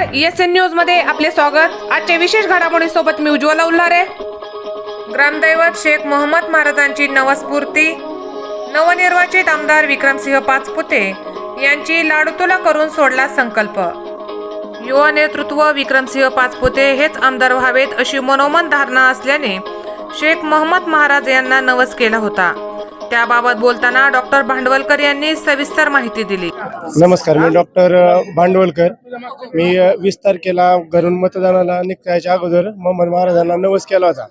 नमस्कार. S N न्यूजमध्ये आपले स्वागत. आजच्या विशेष घडामोडी सोबत मी उज्ज्वला उल्हारे. ग्रामदैवत शेख मोहम्मद महाराजांची नवस्फूर्ती. नवनिर्वाचित आमदार विक्रमसिंह पाचपुते यांची लाडूतुला करून सोडला संकल्प. युवा नेतृत्व विक्रमसिंह पाचपुते हेच आमदार व्हावेत अशी मनोमन धारणा असल्याने शेख मोहम्मद महाराज यांना नवस केला होता. त्याबाबत बोलताना डॉक्टर भांडवलकर यांनी सविस्तर माहिती दिली. नमस्कार मी डॉक्टर भांडवलकर. मी वीस तारखेला घरून मतदानाला निघायच्या अगोदर मोहम्मद महाराजांना नवस केला होता.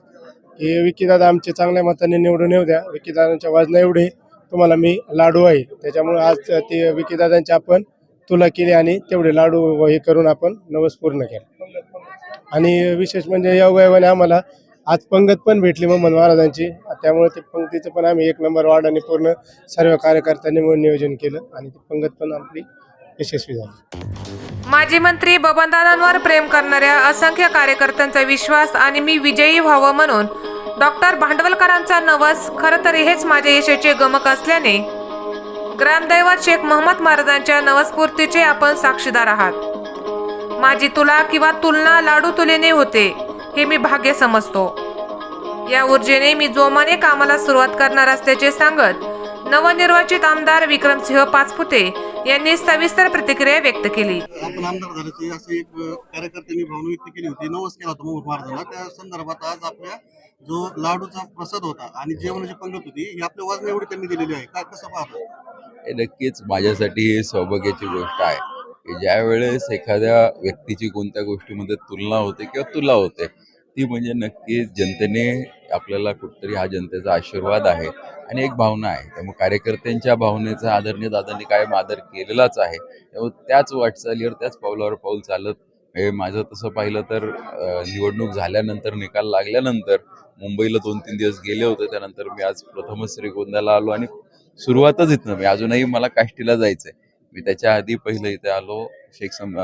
की विकीदादा आमचे चांगल्या मताने निवडून येऊ द्या. विकीदादांच्या वाजना एवढे तुम्हाला मी लाडू आहे. त्याच्यामुळे आज ते विकीदादांची आपण तुला केली आणि तेवढे लाडू हे करून आपण नवस पूर्ण केला. आणि विशेष म्हणजे योगायोगाने आम्हाला आज पंगत पण भेटली मग महाराजांची त्यामुळे ते पंक्तीचं पण आम्ही एक नंबर वार्ड आणि पूर्ण सर्व कार्यकर्त्यांनी म्हणून नियोजन केलं आणि ती पंगत पण आपली यशस्वी झाली. माजी मंत्री बबनदादांवर प्रेम करणाऱ्या असंख्य कार्यकर्त्यांचा विश्वास आणि मी विजयी व्हावं म्हणून डॉक्टर भांडवलकरांचा नवस खरं तर हेच माझ्या यशाचे गमक असल्याने ग्रामदैवत शेख मोहम्मद महाराजांच्या नवस्फूर्तीचे आपण साक्षीदार आहात. माझी तुला किंवा तुलना लाडू तुलेने होते हे मी भाग्य समजतो. या ऊर्जेने मी जोमाने कामाला सुरुवात करणार असल्याचे सांगत नवनिर्वाचित आमदार विक्रमसिंह पाचपुते यांनी सविस्तर प्रतिक्रिया व्यक्त केली. आपण आमदार झाल्याची अशी एक कार्यकर्त्यांनी भावना व्यक्त केली होती. नवस केला होता मोहम्मद महाराजांना त्या संदर्भात आज आपल्या जो लाडूचा प्रसाद होता आणि जेवणाची पंगत होती ही आपल्या वाजन एवढी त्यांनी दिलेली आहे. काय कसं पाहतो? हे नक्कीच माझ्यासाठी ही सौभाग्याची गोष्ट आहे. की ज्या वेळेस एखाद्या व्यक्तीची कोणत्या गोष्टीमध्ये तुलना होते किंवा तुला होते ती म्हणजे नक्कीच जनतेने आपल्याला कुठतरी हा जनतेचा आशीर्वाद आहे आणि एक भावना आहे. त्यामुळे कार्यकर्त्यांच्या भावनेचा आदरणीय दादांनी कायम आदर केलेलाच आहे. त्यामुळे त्याच वाटचालीवर त्याच पावलावर पाऊल चालत हे माझं तसं पाहिलं तर निवडणूक झाल्यानंतर निकाल लागल्यानंतर मुंबईला दोन तीन दिवस गेले होते. त्यानंतर मी आज प्रथमच श्रीगोंद्याला आलो आणि सुरुवातच इथनं मी अजूनही मला काष्टीला जायचंय. मी त्याच्या आधी पहिलं इथे आलो. शेख सम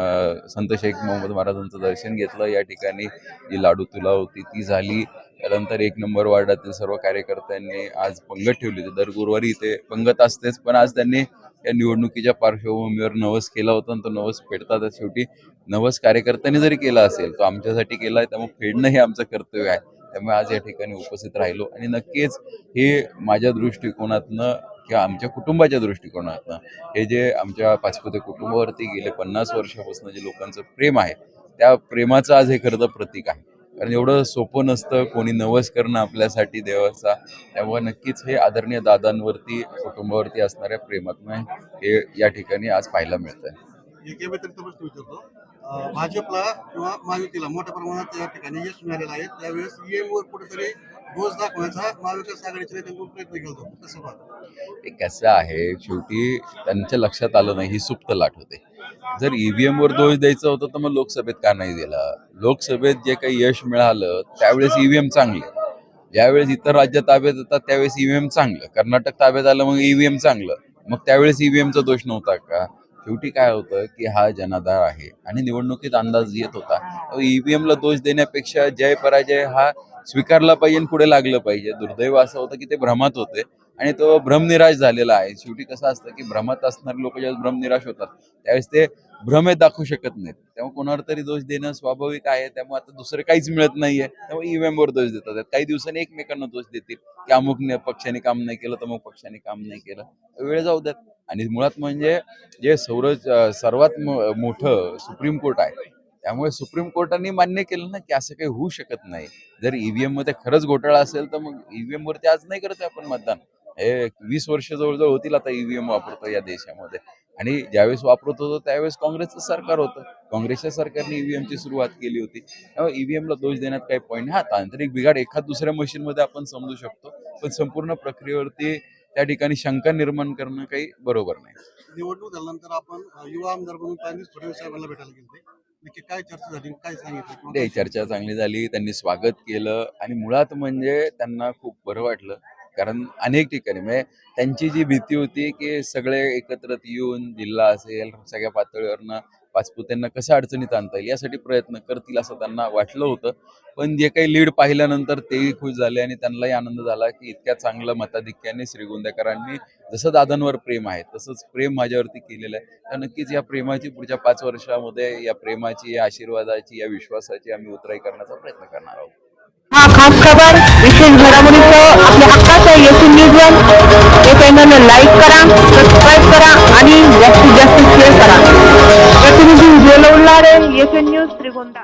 संत शेख मोहम्मद महाराजांचं दर्शन घेतलं. या ठिकाणी जी लाडू तुला होती ती झाली. त्यानंतर एक नंबर वार्डातील सर्व कार्यकर्त्यांनी आज पंगत ठेवली होती. दर गुरुवारी इथे पंगत असतेच पण आज त्यांनी या निवडणुकीच्या पार्श्वभूमीवर नवस केला होता आणि तो नवस फेडतात शेवटी. नवस कार्यकर्त्यांनी जरी केला असेल तो आमच्यासाठी केला आहे. त्यामुळे फेडणं हे आमचं कर्तव्य आहे. त्यामुळे आज या ठिकाणी उपस्थित राहिलो. आणि नक्कीच हे माझ्या दृष्टिकोनातनं किंवा आमच्या कुटुंबाच्या दृष्टिकोनातनं हे जे आमच्या पाचपुते कुटुंबावरती गेले पन्नास वर्षापासून जे लोकांचं प्रेम आहे त्या प्रेमाचं आज हे खरं तर प्रतीक आहे. कारण एवढं सोपं नसतं कोणी नवस करणं आपल्यासाठी देवाचा त्यामुळे नक्कीच हे आदरणीय दादांवरती कुटुंबावरती असणाऱ्या प्रेमातनं हे या ठिकाणी आज पाहायला मिळतंय. आहे भाजपला किंवा महायुतीला मोठ्या प्रमाणात या ठिकाणी यश मिळालेलं आहे. त्यावेळेस वर कुठेतरी दाखवायचा महाविकास आघाडीच्या नेत्यांकडून प्रयत्न केला कसं ते कसं आहे शेवटी त्यांच्या लक्षात आलं नाही ही सुप्त लाट होते. जर ईव्हीएम वर दोष द्यायचा होता तर मग लोकसभेत का नाही दिला? लोकसभेत जे काही यश मिळालं त्यावेळेस ईव्हीएम चांगले. ज्यावेळेस इतर राज्य ताब्यात येतात त्यावेळेस ईव्हीएम चांगलं. कर्नाटक ताब्यात आलं मग ईव्हीएम चांगलं. मग त्यावेळेस ईव्हीएमचा दोष नव्हता का? शेवटी काय होतं की हा जनाधार आहे. आणि निवडणुकीत अंदाज येत होता. ईव्हीएमला दोष देण्यापेक्षा जय पराजय हा स्वीकारला पाहिजे आणि पुढे लागलं पाहिजे. दुर्दैव असं होतं की ते भ्रमात होते. आणि तो भ्रमनिराश झालेला आहे. शेवटी कसं असतं की भ्रमात असणारे लोक ज्यावेळेस भ्रमनिराश होतात त्यावेळेस ते भ्रम हे दाखवू शकत नाहीत. त्यामुळे कोणावर तरी दोष देणं स्वाभाविक आहे. त्यामुळे आता दुसरं काहीच मिळत नाहीये. त्यामुळे ईव्हीएमवर दोष देतात. काही दिवसांनी एकमेकांना दोष देतील. की अमुक पक्षाने काम नाही केलं तर मग पक्षाने काम नाही केलं. वेळ जाऊ द्यात. आणि मुळात म्हणजे जे सौर सर्वात मोठं सुप्रीम कोर्ट आहे त्यामुळे सुप्रीम कोर्टाने मान्य केलं ना की असं काही होऊ शकत नाही. जर ईव्हीएममध्ये खरंच घोटाळा असेल तर मग ईव्हीएम वरती आज नाही करत आपण मतदान. हे वीस वर्ष जवळजवळ होतील आता ईव्हीएम वापरतो या देशामध्ये. आणि ज्यावेळेस वापरत होतो त्यावेळेस काँग्रेसचं सरकार होतं. काँग्रेसच्या सरकारने ईव्हीएम ची सुरुवात केली होती. त्यामुळे ईव्हीएमला दोष देण्यात काही पॉईंट हा तांत्रिक बिघाड एखाद दुसऱ्या मशीन मध्ये आपण समजू शकतो. पण संपूर्ण प्रक्रियेवरती त्या ठिकाणी शंका निर्माण करणं काही बरोबर नाही. निवडणूक झाल्यानंतर आपण युवा आमदार म्हणून फडणवीस साहेबांना भेटायला गेले नक्की काय चर्चा झाली? काय सांगितलं? किंवा ते चर्चा चांगली झाली त्यांनी स्वागत केलं आणि मुळात म्हणजे त्यांना खूप बरं वाटलं. कारण अनेक ठिकाणी म्हणजे त्यांची जी भीती होती की सगळे एकत्रित येऊन जिल्हा असेल सगळ्या पातळीवरनं पाचपुत्यांना कसं अडचणीत आणता येईल यासाठी प्रयत्न करतील असं त्यांना वाटलं होतं. पण जे काही लीड पाहिल्यानंतर तेही खुश झाले आणि त्यांनाही आनंद झाला की इतक्या चांगलं मताधिक्याने श्रीगोंद्याकरांनी जसं दादांवर प्रेम आहे तसंच प्रेम माझ्यावरती केलेलं आहे. तर नक्कीच या प्रेमाची पुढच्या पाच वर्षामध्ये या प्रेमाची या आशीर्वादाची या विश्वासाची आम्ही उतराई करण्याचा प्रयत्न करणार आहोत. हा खास खबर विशेष घडामोडीचं आपल्या हक्काचं येथून न्यूजवर हे चॅनलला लाईक करा सबस्क्राईब करा आणि जास्तीत जास्त शेअर करा. प्रतिनिधी उज्ज्वल उल्हारे येथून न्यूज श्रीगोंदा